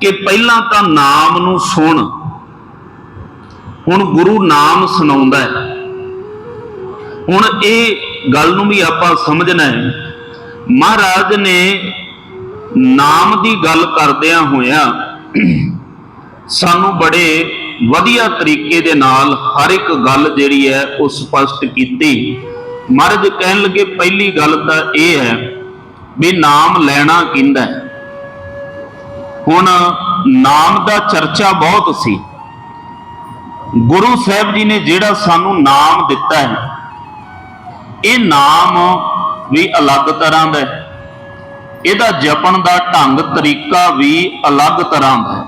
ਕਿ ਪਹਿਲਾਂ ਤਾਂ ਨਾਮ ਨੂੰ ਸੁਣ। ਹੁਣ ਗੁਰੂ ਨਾਮ ਸੁਣਾਉਂਦਾ ਹੈ। ਹੁਣ ਇਹ ਗੱਲ ਨੂੰ ਵੀ ਆਪਾਂ ਸਮਝਣਾ ਹੈ। ਮਹਾਰਾਜ ਨੇ ਨਾਮ ਦੀ ਗੱਲ ਕਰਦਿਆਂ ਹੋਇਆਂ ਸਾਨੂੰ ਬੜੇ ਵਧੀਆ ਤਰੀਕੇ ਦੇ ਨਾਲ ਹਰ ਇੱਕ ਗੱਲ ਜਿਹੜੀ ਹੈ ਉਹ ਸਪਸ਼ਟ ਕੀਤੀ। ਮਹਾਰਾਜ ਕਹਿਣ ਲੱਗੇ, ਪਹਿਲੀ ਗੱਲ ਤਾਂ ਇਹ ਹੈ ਵੀ ਨਾਮ ਲੈਣਾ ਕਿੰਦਾ ਹੈ? ਹੁਣ ਨਾਮ ਦਾ ਚਰਚਾ ਬਹੁਤ ਸੀ। ਗੁਰੂ ਸਾਹਿਬ ਜੀ ਨੇ ਜਿਹੜਾ ਸਾਨੂੰ ਨਾਮ ਦਿੱਤਾ ਹੈ, ਇਹ ਨਾਮ ਵੀ ਅਲੱਗ ਤਰ੍ਹਾਂ ਦਾ ਹੈ। ਇਹਦਾ ਜਪਣ ਦਾ ਢੰਗ, ਤਰੀਕਾ ਵੀ ਅਲੱਗ ਤਰ੍ਹਾਂ ਦਾ ਹੈ।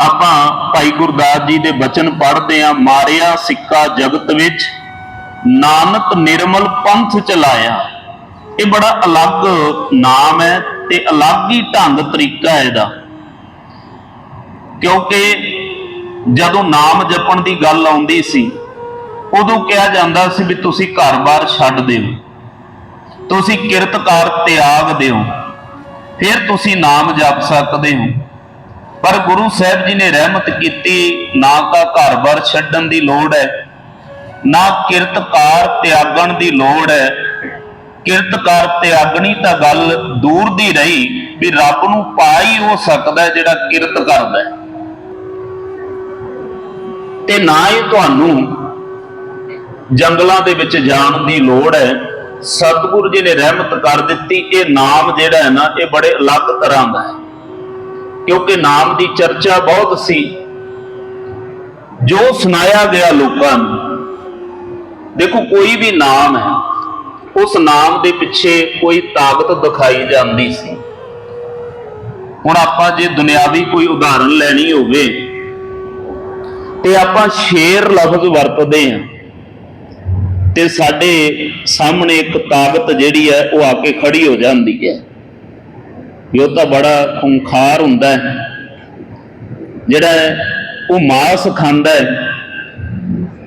ਆਪਾਂ ਭਾਈ ਗੁਰਦਾਸ ਜੀ ਦੇ ਬਚਨ ਪੜ੍ਹਦੇ ਆ ਮਾਰਿਆ ਸਿੱਕਾ ਜਗਤ ਵਿੱਚ, ਨਾਨਕ ਨਿਰਮਲ ਪੰਥ ਚਲਾਇਆ। ਇਹ ਬੜਾ ਅਲੱਗ ਨਾਮ ਹੈ ਤੇ ਅਲੱਗ ਹੀ ਢੰਗ ਤਰੀਕਾ ਹੈ ਇਹਦਾ। ਕਿਉਂਕਿ ਜਦੋਂ ਨਾਮ ਜਪਣ ਦੀ ਗੱਲ ਆਉਂਦੀ ਸੀ, ਉਦੋਂ ਕਿਹਾ ਜਾਂਦਾ ਸੀ ਵੀ ਤੁਸੀਂ ਘਰ-ਬਾਰ ਛੱਡ ਦਿਓ। ਤੁਸੀਂ ਕਿਰਤਕਾਰ ਤਿਆਗ ਦਿਓ। ਫਿਰ ਤੁਸੀਂ ਨਾਮ ਜਪ ਸਕਦੇ ਹੋ। ਪਰ ਗੁਰੂ ਸਾਹਿਬ ਜੀ ਨੇ ਰਹਿਮਤ ਕੀਤੀ, ਨਾ ਤਾਂ ਘਰ-ਬਾਰ ਛੱਡਣ ਦੀ ਲੋੜ ਹੈ, ਨਾ ਕਿਰਤਕਾਰ ਤਿਆਗਣ ਦੀ ਲੋੜ ਹੈ ਕਿਰਤਕਾਰ ਤਿਆਗਣੀ ਤਾਂ ਗੱਲ ਦੂਰ ਦੀ ਰਹੀ ਵੀ ਰੱਬ ਨੂੰ ਪਾ ਹੀ ਹੋ ਸਕਦਾ ਜਿਹੜਾ ਕਿਰਤ ਕਰਦਾ ਤੇ ਨਾ ਹੀ ਤੁਹਾਨੂੰ ਜੰਗਲਾਂ ਦੇ ਵਿੱਚ ਜਾਣ ਦੀ ਲੋੜ ਹੈ। ਸਤਿਗੁਰੂ ਜੀ ਨੇ ਰਹਿਮਤ ਕਰ ਦਿੱਤੀ, ਇਹ ਨਾਮ ਜਿਹੜਾ ਹੈ ਨਾ, ਇਹ ਬੜੇ ਅਲੱਗ ਤਰ੍ਹਾਂ ਦਾ ਹੈ। ਕਿਉਂਕਿ ਨਾਮ ਦੀ ਚਰਚਾ ਬਹੁਤ ਸੀ। ਜੋ ਸੁਣਾਇਆ ਗਿਆ ਲੋਕਾਂ ਨੂੰ, ਦੇਖੋ ਕੋਈ ਵੀ ਨਾਮ ਹੈ ਉਸ ਨਾਮ ਦੇ ਪਿੱਛੇ ਕੋਈ ਤਾਕਤ ਦਿਖਾਈ ਜਾਂਦੀ ਸੀ। ਹੁਣ ਆਪਾਂ ਜੇ ਦੁਨਿਆਵੀ ਕੋਈ ਉਦਾਹਰਣ ਲੈਣੀ ਹੋਵੇ, ਤੇ ਆਪਾਂ ਸ਼ੇਰ ਲਫ਼ਜ਼ ਵਰਤਦੇ ਹਾਂ। ਤੇ ਸਾਡੇ ਸਾਹਮਣੇ ਇੱਕ ਤਾਕਤ ਜਿਹੜੀ ਹੈ, ਉਹ ਆ ਕੇ ਖੜੀ ਹੋ ਜਾਂਦੀ ਹੈ। ਵੀ ਉਹ ਤਾਂ ਬੜਾ ਖੁੰਖਾਰ ਹੁੰਦਾ ਹੈ। ਜਿਹੜਾ ਉਹ ਮਾਸ ਖਾਂਦਾ ਹੈ।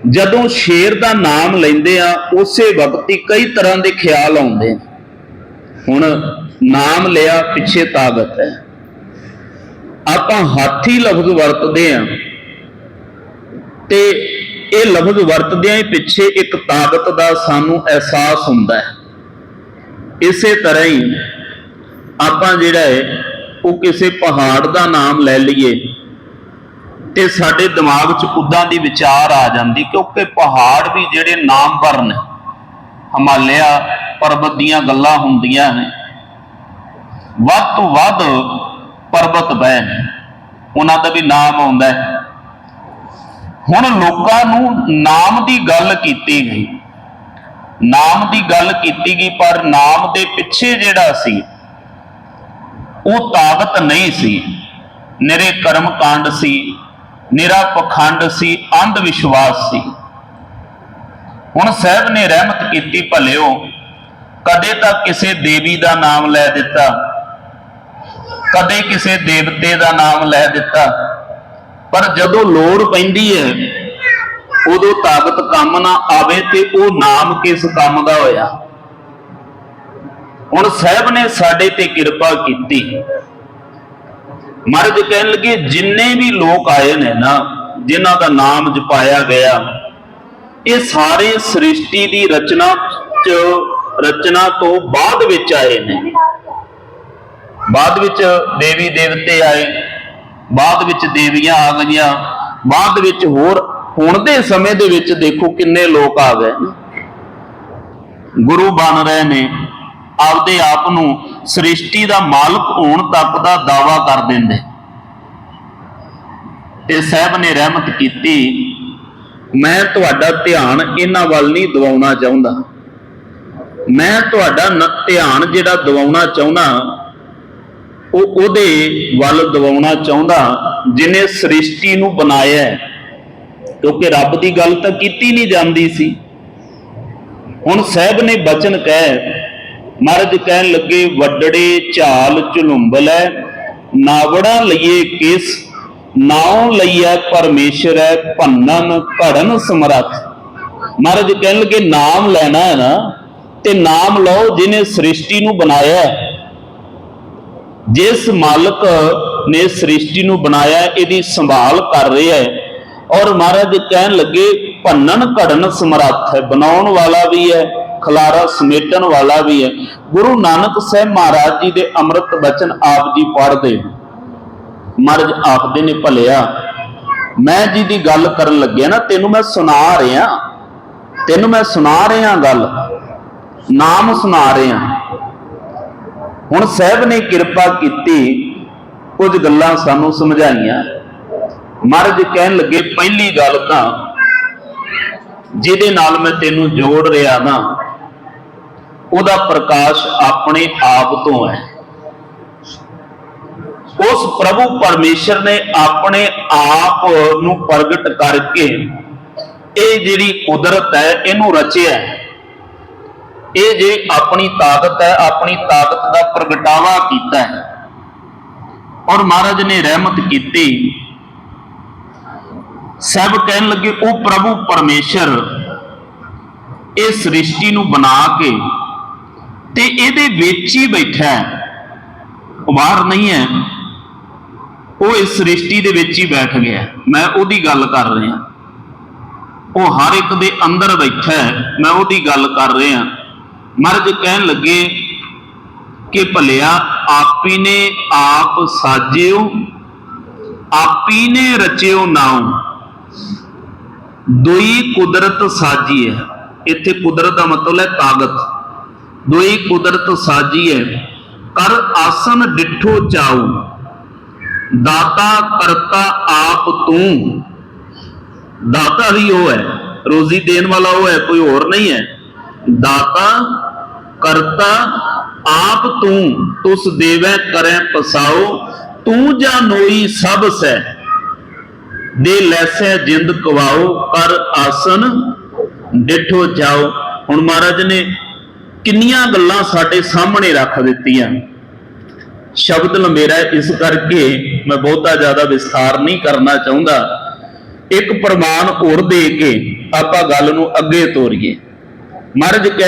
ਜਦੋਂ ਸ਼ੇਰ ਦਾ ਨਾਮ ਲੈਂਦੇ ਆ, ਉਸੇ ਵਕਤ ਹੀ ਕਈ ਤਰ੍ਹਾਂ ਦੇ ਖਿਆਲ ਆਉਂਦੇ ਨੇ ਹੁਣ ਨਾਮ ਲਿਆ ਪਿੱਛੇ ਤਾਕਤ ਹੈ। ਆਪਾਂ ਹਾਥੀ ਲਫ਼ਜ਼ ਵਰਤਦੇ ਆ ਤੇ ਇਹ ਲਫ਼ਜ਼ ਵਰਤਦਿਆਂ ਹੀ ਪਿੱਛੇ ਇੱਕ ਤਾਕਤ ਦਾ ਸਾਨੂੰ ਅਹਿਸਾਸ ਹੁੰਦਾ ਹੈ। ਇਸੇ ਤਰ੍ਹਾਂ ਹੀ ਆਪਾਂ ਜਿਹੜਾ ਹੈ, ਉਹ ਕਿਸੇ ਪਹਾੜ ਦਾ ਨਾਮ ਲੈ ਲਈਏ। ਤੇ ਸਾਡੇ ਦਿਮਾਗ 'ਚ ਉਦਾਂ ਦੀ ਵਿਚਾਰ ਆ ਜਾਂਦੀ ਕਿਉਂਕਿ ਪਹਾੜ ਵੀ ਜਿਹੜੇ ਨਾਮਵਰ ਨੇ। ਹਿਮਾਲਿਆ ਪਰਬਤ ਦੀਆਂ ਗੱਲਾਂ ਹੁੰਦੀਆਂ ਨੇ। ਵੱਧ ਤੋਂ ਵੱਧ ਪਰਬਤ ਬਹਿ ਨੇ। ਉਹਨਾਂ ਦਾ ਵੀ ਨਾਮ ਆਉਂਦਾ ਹੈ। ਹੁਣ ਲੋਕਾਂ ਨੂੰ ਨਾਮ ਦੀ ਗੱਲ ਕੀਤੀ ਗਈ। ਨਾਮ ਦੀ ਗੱਲ ਕੀਤੀ ਗਈ, ਪਰ ਨਾਮ ਦੇ ਪਿੱਛੇ ਜਿਹੜਾ ਸੀ, ਉਹ ਤਾਕਤ ਨਹੀਂ ਸੀ। ਨਿਰੇ ਕਰਮ ਕਾਂਡ ਸੀ। ਨਿਰਾ ਪਖੰਡ ਸੀ, ਅੰਧ ਵਿਸ਼ਵਾਸ ਸੀ। ਹੁਣ ਸਾਹਿਬ ਨੇ ਰਹਿਮਤ ਕੀਤੀ, ਭਲਿਓ, ਕਦੇ ਤਾਂ ਕਿਸੇ ਦੇਵੀ ਦਾ ਨਾਮ ਲੈ ਦਿੱਤਾ। ਕਦੇ ਕਿਸੇ ਦੇਵਤੇ ਦਾ ਨਾਮ ਲੈ ਦਿੱਤਾ। ਪਰ ਜਦੋਂ ਲੋੜ ਪੈਂਦੀ ਹੈ, ਉਦੋਂ ਤਾਕਤ ਕੰਮ ਨਾ ਆਵੇ ਤੇ ਉਹ ਨਾਮ ਕਿਸ ਕੰਮ ਦਾ ਹੋਇਆ? ਹੁਣ ਸਾਹਿਬ ਨੇ ਸਾਡੇ ਤੇ ਕਿਰਪਾ ਕੀਤੀ। ਮਹਾਰਾਜ ਕਹਿਣ ਲੱਗੇ, ਜਿੰਨੇ ਵੀ ਲੋਕ ਆਏ ਨੇ ਨਾ, ਜਿਨ੍ਹਾਂ ਦਾ ਨਾਮ ਜਪਾਇਆ ਗਿਆ, ਇਹ ਸਾਰੇ ਸ੍ਰਿਸ਼ਟੀ ਦੀ ਰਚਨਾ ਚ, ਰਚਨਾ ਤੋਂ ਬਾਅਦ ਵਿੱਚ ਆਏ ਨੇ ਬਾਅਦ ਵਿੱਚ ਦੇਵੀ ਦੇਵਤੇ ਆਏ, ਬਾਅਦ ਵਿੱਚ ਦੇਵੀਆਂ ਆ ਗਈਆਂ, ਬਾਅਦ ਵਿੱਚ ਹੋਰ, ਹੁਣ ਦੇ ਸਮੇਂ ਦੇ ਵਿੱਚ ਦੇਖੋ ਕਿੰਨੇ ਲੋਕ ਆ ਗਏ ਨੇ। ਗੁਰੂ ਬਣ ਰਹੇ ਨੇ, ਆਪਦੇ ਆਪ ਨੂੰ ਸ੍ਰਿਸ਼ਟੀ ਦਾ ਮਾਲਕ ਹੋਣ ਤੱਕ ਦਾ ਦਾਵਾ ਕਰ ਦਿੰਦੇ। ਤੇ ਸਾਹਿਬ ਨੇ ਰਹਿਮਤ ਕੀਤੀ, ਮੈਂ ਤੁਹਾਡਾ ਧਿਆਨ ਇਹਨਾਂ ਵੱਲ ਨਹੀਂ ਦਿਵਾਉਣਾ ਚਾਹੁੰਦਾ। ਮੈਂ ਤੁਹਾਡਾ ਧਿਆਨ ਜਿਹੜਾ ਦਿਵਾਉਣਾ ਚਾਹੁੰਦਾ, ਉਹ ਉਹਦੇ ਵੱਲ ਦਿਵਾਉਣਾ ਚਾਹੁੰਦਾ ਜਿਨੇ ਸ੍ਰਿਸ਼ਟੀ ਨੂੰ ਬਣਾਇਆ ਕਿਉਂਕਿ ਰੱਬ ਦੀ ਗੱਲ ਤਾਂ ਕੀਤੀ ਨਹੀਂ ਜਾਂਦੀ ਸੀ। ਹੁਣ ਸਾਹਿਬ ਨੇ ਬਚਨ ਕਹਿ ਮਹਾਰਾਜ ਕਹਿਣ ਲੱਗੇ, ਵੱਡੜੇ ਝਾਲ ਹੈ, ਨਾਵੜਾ ਲਈਏ ਕਿਸ, ਨਾਉ ਲਈਐ ਪਰਮੇਸ਼ਰ ਹੈ ਭੰਨਨ ਘੜਨ ਸਮਰੱਥ। ਮਹਾਰਾਜ ਕਹਿਣ ਲੱਗੇ, ਨਾਮ ਲੈਣਾ ਹੈ ਨਾ, ਤੇ ਨਾਮ ਲਓ ਜਿਹਨੇ ਸ੍ਰਿਸ਼ਟੀ ਨੂੰ ਬਣਾਇਆ ਜਿਸ ਮਾਲਕ ਨੇ ਸ੍ਰਿਸ਼ਟੀ ਨੂੰ ਬਣਾਇਆ, ਇਹਦੀ ਸੰਭਾਲ ਕਰ ਰਿਹਾ ਹੈ। ਔਰ ਮਹਾਰਾਜ ਕਹਿਣ ਲੱਗੇ ਭੰਨਣ ਘੜਨ ਸਮਰੱਥ ਹੈ, ਬਣਾਉਣ ਵਾਲਾ ਵੀ ਹੈ ਖਲਾਰਾ ਸਮੇਟਣ ਵਾਲਾ ਵੀ ਹੈ। ਗੁਰੂ ਨਾਨਕ ਸਾਹਿਬ ਮਹਾਰਾਜ ਜੀ ਦੇ ਅੰਮ੍ਰਿਤ ਬਚਨ ਆਪ ਜੀ ਪੜ੍ਹਦੇ ਮਹਾਰਾਜ ਆਖਦੇ ਨੇ ਭਲਿਆ, ਮੈਂ ਜੀ ਦੀ ਗੱਲ ਕਰਨ ਲੱਗਿਆ ਨਾ, ਤੈਨੂੰ ਮੈਂ ਸੁਣਾ ਰਿਹਾ। ਤੈਨੂੰ ਮੈਂ ਸੁਣਾ ਰਿਹਾ ਗੱਲ, ਨਾਮ ਸੁਣਾ ਰਿਹਾ। ਹੁਣ ਸਾਹਿਬ ਨੇ ਕਿਰਪਾ ਕੀਤੀ, ਕੁਝ ਗੱਲਾਂ ਸਾਨੂੰ ਸਮਝਾਈਆਂ। ਮਹਾਰਾਜ ਕਹਿਣ ਲੱਗੇ, ਪਹਿਲੀ ਗੱਲ ਤਾਂ ਜਿਹਦੇ ਨਾਲ ਮੈਂ ਤੈਨੂੰ ਜੋੜ ਰਿਹਾ ਨਾ ਉਹਦਾ ਪ੍ਰਕਾਸ਼ ਆਪਣੇ ਆਪ ਤੋਂ ਹੈ। ਉਸ ਪ੍ਰਭੂ ਪਰਮੇਸ਼ਰ ਨੇ ਆਪਣੇ ਆਪ ਨੂੰ ਪ੍ਰਗਟ ਕਰਕੇ ਇਹ ਜਿਹੜੀ ਕੁਦਰਤ ਹੈ, ਇਹਨੂੰ ਰਚਿਆ ਹੈ। ਇਹ ਜੇ ਆਪਣੀ ਤਾਕਤ ਹੈ, ਆਪਣੀ ਤਾਕਤ ਦਾ ਪ੍ਰਗਟਾਵਾ ਕੀਤਾ ਹੈ। ਔਰ ਮਹਾਰਾਜ ਨੇ ਰਹਿਮਤ ਕੀਤੀ। ਸਭ ਕਹਿਣ ਲੱਗੇ, ਉਹ ਪ੍ਰਭੂ ਪਰਮੇਸ਼ਰ ਇਹ ਸ੍ਰਿਸ਼ਟੀ ਨੂੰ ਬਣਾ ਕੇ ਤੇ ਇਹਦੇ ਵਿੱਚ ਹੀ ਬੈਠਾ ਹੈ। ਬਾਹਰ ਨਹੀਂ ਹੈ। ਉਹ ਇਸ ਸ੍ਰਿਸ਼ਟੀ ਦੇ ਵਿੱਚ ਹੀ ਬੈਠ ਗਿਆ। ਮੈਂ ਉਹਦੀ ਗੱਲ ਕਰ ਰਿਹਾ ਉਹ ਹਰ ਇੱਕ ਦੇ ਅੰਦਰ ਬੈਠਾ ਹੈ। ਮੈਂ ਉਹਦੀ ਗੱਲ ਕਰ ਰਿਹਾ ਮਰਜ ਕਹਿਣ ਲੱਗੇ ਕਿ ਭਲਿਆ, ਆਪੀ ਨੇ ਆਪ ਸਾਜਿਓ, ਆਪੀ ਨੇ ਰਚਿਓ ਨਾਉ। ਦੋਈ ਕੁਦਰਤ ਸਾਜੀ ਹੈ। ਇੱਥੇ ਕੁਦਰਤ ਦਾ ਮਤਲਬ ਹੈ ਤਾਕਤ। ਦੁਈ ਕੁਦਰਤ ਸਾਜੀ ਹੈ ਕਰ ਆਸਨ ਡਿਠੋ ਚਾਉ। ਦਾਤਾ ਕਰਤਾ ਆਪ ਤੂੰ। ਦਾਤਾ ਵੀ ਉਹ ਹੈ ਰੋਜ਼ੀ ਦੇਣ ਵਾਲਾ ਉਹ ਹੈ ਕੋਈ ਹੋਰ ਨਹੀਂ ਹੈ ਦਾਤਾ ਕਰਤਾ ਆਪ ਤੂੰ। ਤੁਸ ਦੇਵੈ ਕਰੈ ਪਸਾਓ ਤੂੰ ਜਾਨੋਈ ਸਭ ਸੈ। ਦੇ ਲੈਸੈ ਜਿੰਦ ਕਵਾਓ ਕਰ ਆਸਨ ਡਿਠੋ ਜਾਓ ਹੁਣ ਮਹਾਰਾਜ ਨੇ ਕਿੰਨੀਆਂ ਗੱਲਾਂ ਸਾਡੇ ਸਾਹਮਣੇ ਰੱਖ ਦਿੱਤੀਆਂ। ਸ਼ਬਦ ਲੰਬੇਰਾ, ਇਸ ਕਰਕੇ ਮੈਂ ਬਹੁਤਾ ਜ਼ਿਆਦਾ ਵਿਸਥਾਰ ਨਹੀਂ ਕਰਨਾ ਚਾਹੁੰਦਾ। ਇੱਕ ਪ੍ਰਮਾਣ ਹੋਰ ਦੇ ਕੇ ਆਪਾਂ ਗੱਲ ਨੂੰ ਅੱਗੇ ਤੋਰੀਏ। ਮਹਾਰਾਜ ਕਹਿ